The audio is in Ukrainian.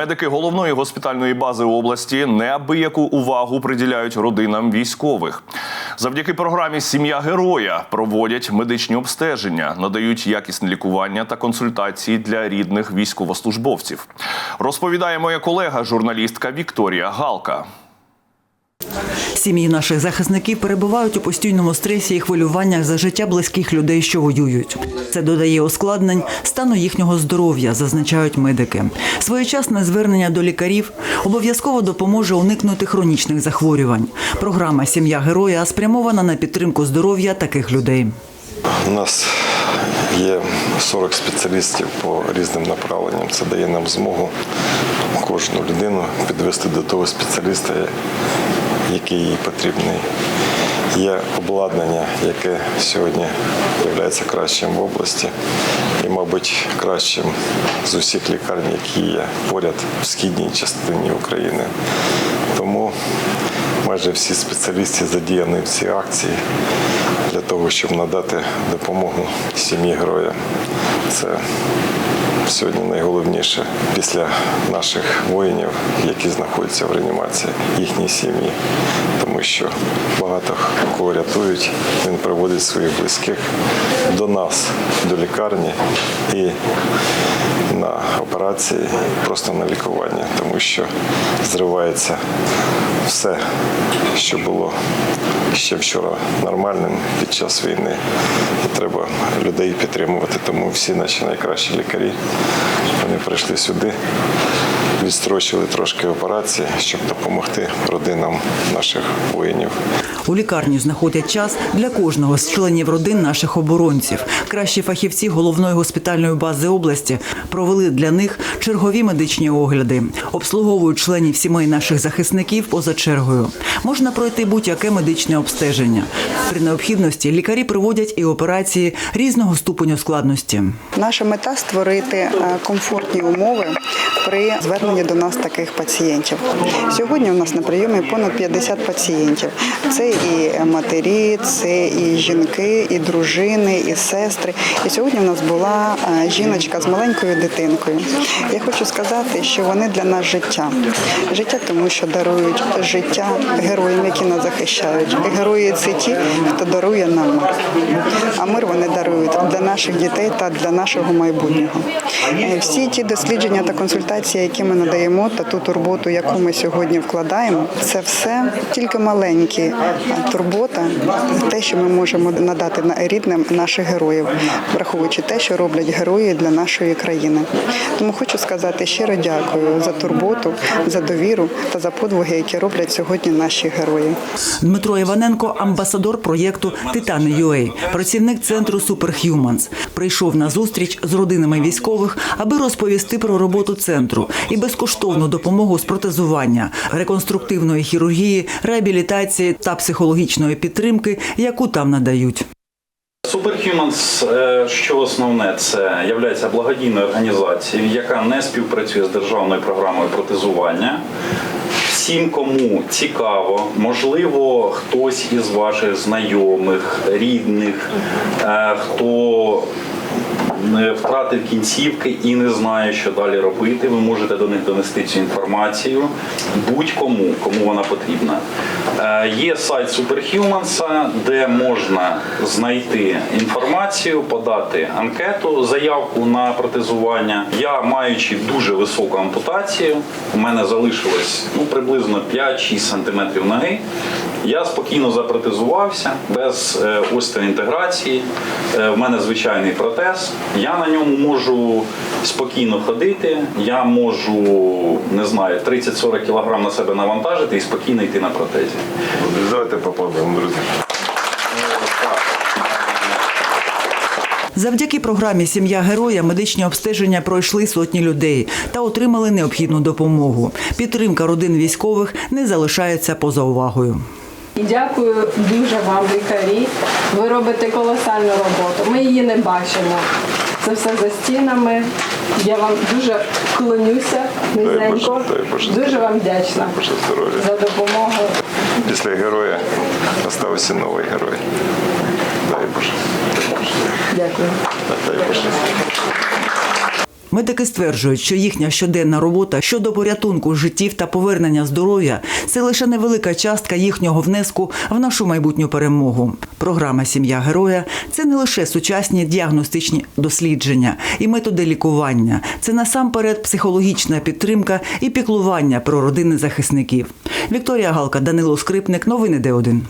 Медики головної госпітальної бази області неабияку увагу приділяють родинам військових. Завдяки програмі Сім'я героя проводять медичні обстеження, надають якісне лікування та консультації для рідних військовослужбовців. Розповідає моя колега, журналістка Вікторія Галка. Сім'ї наших захисників перебувають у постійному стресі і хвилюваннях за життя близьких людей, що воюють. Це додає ускладнень стану їхнього здоров'я, зазначають медики. Своєчасне звернення до лікарів обов'язково допоможе уникнути хронічних захворювань. Програма Сім'я героя спрямована на підтримку здоров'я таких людей. У нас є 40 спеціалістів по різним направленням. Це дає нам змогу кожну людину підвести до того спеціаліста, який їй потрібний. Є обладнання, яке сьогодні є кращим в області і, мабуть, кращим з усіх лікарень, які є поряд в східній частині України. Тому майже всі спеціалісти задіяні в цій акції для того, щоб надати допомогу сім'ї героя. Це сьогодні найголовніше після наших воїнів, які знаходяться в реанімації, їхні сім'ї, тому що багато кого рятують. Він приводить своїх близьких до нас, до лікарні і на операції, просто на лікування, тому що зривається все, що було ще вчора нормальним під час війни. І треба людей підтримувати. Тому всі наші найкращі лікарі вони прийшли сюди, відстрочили трошки операції, щоб допомогти родинам наших воїнів. У лікарні знаходять час для кожного з членів родин наших оборонців. Кращі фахівці головної госпітальної бази області провели для них чергові медичні огляди, обслуговують членів сімей наших захисників поза чергою. Можна пройти будь-яке медичне обстеження. При необхідності лікарі проводять і операції різного ступеню складності. Наша мета створити е, комфортні умови при зверненні до нас таких пацієнтів. Сьогодні у нас на прийомі понад 50 пацієнтів. Це і матері, це і жінки, і дружини, і сестри. І сьогодні у нас була е, жіночка з маленькою дитинкою. Я хочу сказати, що вони для нас життя. Життя, тому що дарують життя героям, які нас захищають. Герої це ті, хто дарує нам мир. А мир вони дарують для наших дітей та для нашого майбутнього. Е, Всі ті дослідження та консультації, які ми надаємо, та ту турботу, яку ми сьогодні вкладаємо, це все тільки маленькі турбота, те, що ми можемо надати на- рідним наших героїв, враховуючи те, що роблять герої для нашої країни. Тому хочу сказати щиро дякую за турботу, за довіру та за подвиги, які роблять сьогодні наші герої. Дмитро Іваненко, амбасадор проєкту Титани UA, працівник центру Superhumans, прийшов на зустріч з родинами військових, аби розповісти про роботу центру і безкоштовну допомогу з протезування, реконструктивної хірургії, реабілітації та психологічної підтримки, яку там надають. Superhumans, е, що основне, це є благодійною організацією, яка не співпрацює з державною програмою протезування. Всім, кому цікаво, можливо, хтось із ваших знайомих, рідних, е, хто втратив кінцівки і не знає, що далі робити. Ви можете до них донести цю інформацію будь-кому, кому вона потрібна. Е, Є сайт Superhumans, де можна знайти інформацію, подати анкету, заявку на протезування. Я, маючи дуже високу ампутацію, у мене залишилось ну, приблизно 5-6 см ноги. Я спокійно запротезувався без е, остеоінтеграції. Е, в мене звичайний протез. Я на ньому можу спокійно ходити. Я можу, не знаю, 30-40 кг на себе навантажити і спокійно йти на протезі. Давайте поаплодуємо, друзі. Завдяки програмі Сім'я героя медичні обстеження пройшли сотні людей та отримали необхідну допомогу. Підтримка родин військових не залишається поза увагою. І дякую дуже вам, лікарі. Ви робите колосальну роботу. Ми її не бачимо. Це все за стінами. Я вам дуже клонюся низенько. Дуже вам вдячна за допомогу. Після героя залишився новий герой. Дай Боже. Дай Боже. Дякую. Дай Боже. Медики стверджують, що їхня щоденна робота щодо порятунку життів та повернення здоров'я це лише невелика частка їхнього внеску в нашу майбутню перемогу. Програма Сім'я героя це не лише сучасні діагностичні дослідження і методи лікування, це насамперед психологічна підтримка і піклування про родини захисників. Вікторія Галка, Данило Скрипник, новини Д1.